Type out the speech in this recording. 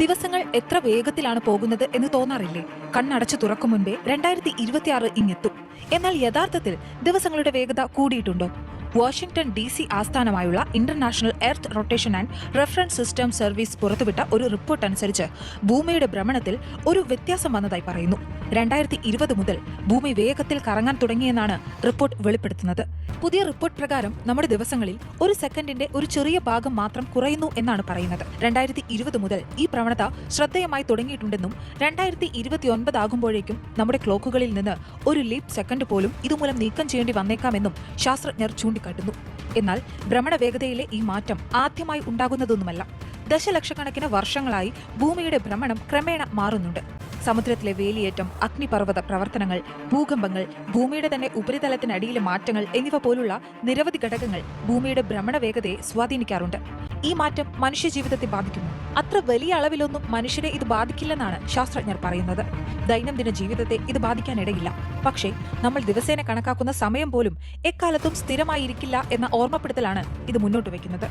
ദിവസങ്ങൾ എത്ര വേഗത്തിലാണ് പോകുന്നത് എന്ന് തോന്നാറില്ലേ? കണ്ണടച്ചു തുറക്കും മുൻപേ രണ്ടായിരത്തി ഇരുപത്തിയാറ് ഇങ്ങെത്തും. എന്നാൽ യഥാർത്ഥത്തിൽ ദിവസങ്ങളുടെ വേഗത കൂടിയിട്ടുണ്ടോ? വാഷിംഗ്ടൺ ഡി സി ആസ്ഥാനമായുള്ള international earth rotation and reference system service പുറത്തുവിട്ട ഒരു റിപ്പോർട്ട് അനുസരിച്ച് ഭൂമിയുടെ ഭ്രമണത്തിൽ ഒരു വ്യത്യാസം വന്നതായി പറയുന്നു. രണ്ടായിരത്തി ഇരുപത് മുതൽ ഭൂമി വേഗത്തിൽ കറങ്ങാൻ തുടങ്ങിയെന്നാണ് റിപ്പോർട്ട് വെളിപ്പെടുത്തുന്നത്. പുതിയ റിപ്പോർട്ട് പ്രകാരം നമ്മുടെ ദിവസങ്ങളിൽ ഒരു സെക്കൻഡിന്റെ ഒരു ചെറിയ ഭാഗം മാത്രം കുറയുന്നു എന്നാണ് പറയുന്നത്. രണ്ടായിരത്തി ഇരുപത് മുതൽ ഈ പ്രവണത ശ്രദ്ധേയമായി തുടങ്ങിയിട്ടുണ്ടെന്നും രണ്ടായിരത്തി ഇരുപത്തിയൊൻപത് ആകുമ്പോഴേക്കും നമ്മുടെ ക്ലോക്കുകളിൽ നിന്ന് ഒരു ലീപ് സെക്കൻഡ് പോലും ഇതുമൂലം നീക്കം ചെയ്യേണ്ടി വന്നേക്കാമെന്നും ശാസ്ത്രജ്ഞർ ചൂണ്ടിക്കാട്ടുന്നു എന്നാൽ ഭ്രമണ വേഗതയിലെ ഈ മാറ്റം ആദ്യമായി ഉണ്ടാകുന്നതൊന്നുമല്ല. ദശലക്ഷക്കണക്കിന് വർഷങ്ങളായി ഭൂമിയുടെ ഭ്രമണം ക്രമേണ മാറുന്നുണ്ട്. സമുദ്രത്തിലെ വേലിയേറ്റം അഗ്നിപർവത പ്രവർത്തനങ്ങൾ ഭൂകമ്പങ്ങൾ ഭൂമിയുടെ തന്നെ ഉപരിതലത്തിനടിയിലെ മാറ്റങ്ങൾ എന്നിവ പോലുള്ള നിരവധി ഘടകങ്ങൾ ഭൂമിയുടെ ഭ്രമണ വേഗതയെ സ്വാധീനിക്കാറുണ്ട്. ഈ മാറ്റം മനുഷ്യജീവിതത്തെ ബാധിക്കുന്നു. അത്ര വലിയ അളവിലൊന്നും മനുഷ്യരെ ഇത് ബാധിക്കില്ലെന്നാണ് ശാസ്ത്രജ്ഞർ പറയുന്നത്. ദൈനംദിന ജീവിതത്തെ ഇത് ബാധിക്കാനിടയില്ല. പക്ഷേ നമ്മൾ ദിവസേന കണക്കാക്കുന്ന സമയം പോലും എക്കാലത്തും സ്ഥിരമായിരിക്കില്ല എന്ന ഓർമ്മപ്പെടുത്തലാണ് ഇത് മുന്നോട്ട് വയ്ക്കുന്നത്.